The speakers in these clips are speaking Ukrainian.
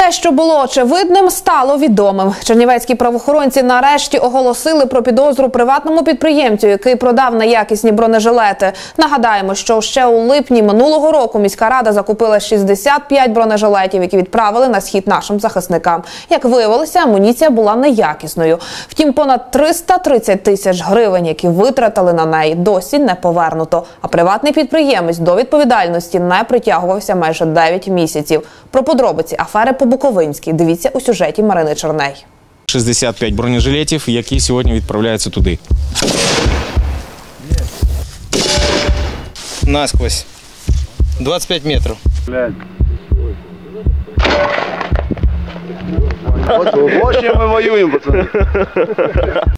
Те, що було очевидним, стало відомим. Чернівецькі правоохоронці нарешті оголосили про підозру приватному підприємцю, який продав неякісні бронежилети. Нагадаємо, що ще у липні минулого року міська рада закупила 65 бронежилетів, які відправили на схід нашим захисникам. Як виявилося, амуніція була неякісною. Втім, понад 330 тисяч гривень, які витратили на неї, досі не повернуто. А приватний підприємець до відповідальності не притягувався майже 9 місяців. Про подробиці афери по Буковинській дивіться у сюжеті Марини Черней. 65 бронежилетів, які сьогодні відправляються туди. насквозь. 25 Ось ми воюємо, пацани.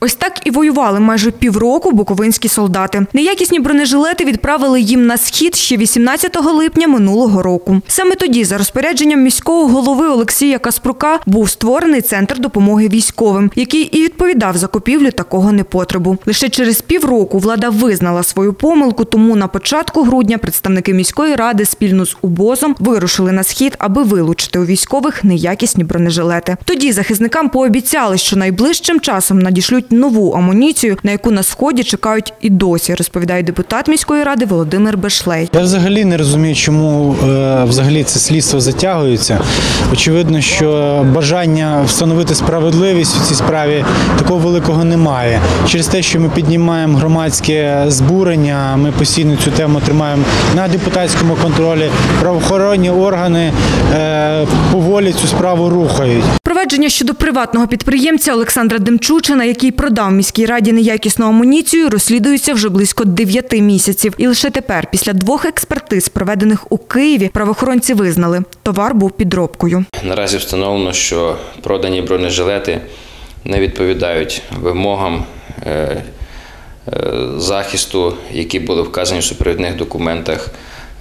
Ось так і воювали майже півроку буковинські солдати. Неякісні бронежилети відправили їм на схід ще 18 липня минулого року. Саме тоді, за розпорядженням міського голови Олексія Каспрука, був створений центр допомоги військовим, який і відповідав за купівлю такого непотребу. Лише через півроку влада визнала свою помилку, тому на початку грудня представники міської ради спільно з УБОЗом вирушили на схід, аби вилучити у військових неякісні бронежилети. Тоді захисникам пообіцяли, що найближчим часом надішлють нову амуніцію, на яку на сході чекають і досі, розповідає депутат міської ради Володимир Бешлей. Я взагалі не розумію, чому е, взагалі це слідство затягується. Очевидно, що бажання встановити справедливість у цій справі такого великого немає. Через те, що ми піднімаємо громадське збурення, ми постійно цю тему тримаємо на депутатському контролі. Правоохоронні органи е, поволі цю справу рухають. Провадження щодо приватного підприємця Олександра Демчучина, який продав міській раді неякісну амуніцію, розслідується вже близько 9 місяців. І лише тепер, після двох експертиз, проведених у Києві, правоохоронці визнали, товар був підробкою. Наразі встановлено, що продані бронежилети не відповідають вимогам е, е, захисту, які були вказані в супровідних документах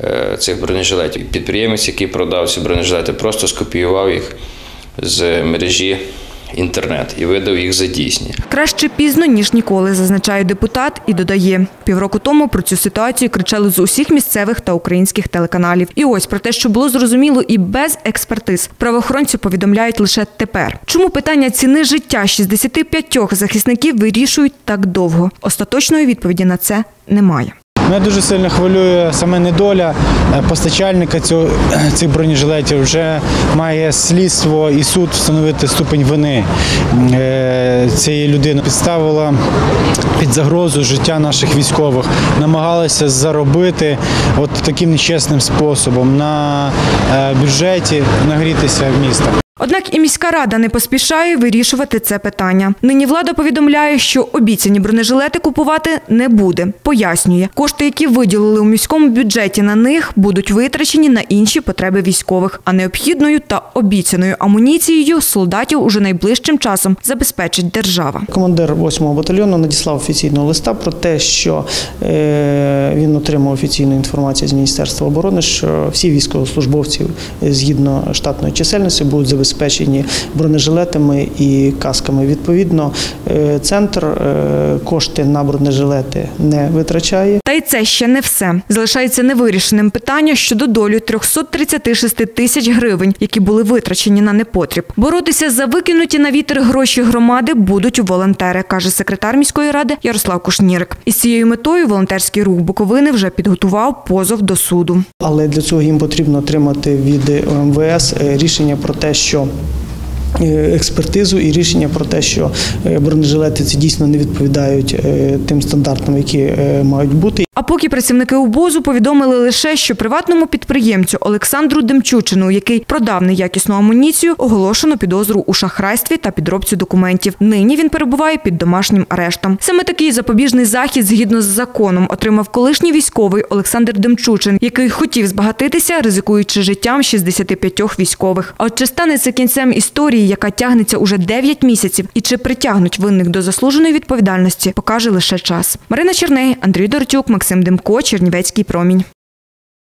е, цих бронежилетів. Підприємець, який продав ці бронежилети, просто скопіював їх з мережі інтернет і видав їх за дійсні. Краще пізно ніж ніколи, зазначає депутат і додає. Півроку тому про цю ситуацію кричали з усіх місцевих та українських телеканалів. І ось про те, що було зрозуміло і без експертиз, правоохоронці повідомляють лише тепер. Чому питання ціни життя 65 захисників вирішують так довго? Остаточної відповіді на це немає. Мене дуже сильно хвилює саме недоля е, постачальника цього, цих бронежилетів. Вже має слідство і суд встановити ступень вини е, цієї людини. Підставила під загрозу життя наших військових, намагалася заробити от таким нечесним способом на е, бюджеті нагрітися міста. Однак і міська рада не поспішає вирішувати це питання. Нині влада повідомляє, що обіцяні бронежилети купувати не буде. Пояснює, кошти, які виділили у міському бюджеті на них, будуть витрачені на інші потреби військових, а необхідною та обіцяною амуніцією солдатів уже найближчим часом забезпечить держава. Командир 8-го батальйону надіслав офіційного листа про те, що е, він отримав офіційну інформацію з Міністерства оборони, що всі військовослужбовці е, згідно штатної чисельності будуть забезпечені бронежилетами і касками. Відповідно, е, центр е, кошти на бронежилети не витрачає. Та й це ще не все. Залишається невирішеним питання щодо долю 336 тисяч гривень, які були витрачені на непотріб. Боротися за викинуті на вітер гроші громади будуть волонтери, каже секретар міської ради Ярослав Кушнірик. Із цією метою волонтерський рух Буковини вже підготував позов до суду. Але для цього їм потрібно отримати від МВС е, рішення про те, що situación експертизу і рішення про те, що е, бронежилети ці дійсно не відповідають е, тим стандартам, які е, мають бути. А поки працівники УБОЗу повідомили лише, що приватному підприємцю Олександру Демчучину, який продав неякісну амуніцію, оголошено підозру у шахрайстві та підробці документів. Нині він перебуває під домашнім арештом. Саме такий запобіжний захід, згідно з законом, отримав колишній військовий Олександр Демчучин, який хотів збагатитися, ризикуючи життям 65 військових. А от чи стане це кінцем історії, яка тягнеться уже 9 місяців, і чи притягнуть винних до заслуженої відповідальності, покаже лише час. Марина Черней, Андрій Дортюк, Максим Демко, Чернівецький промінь.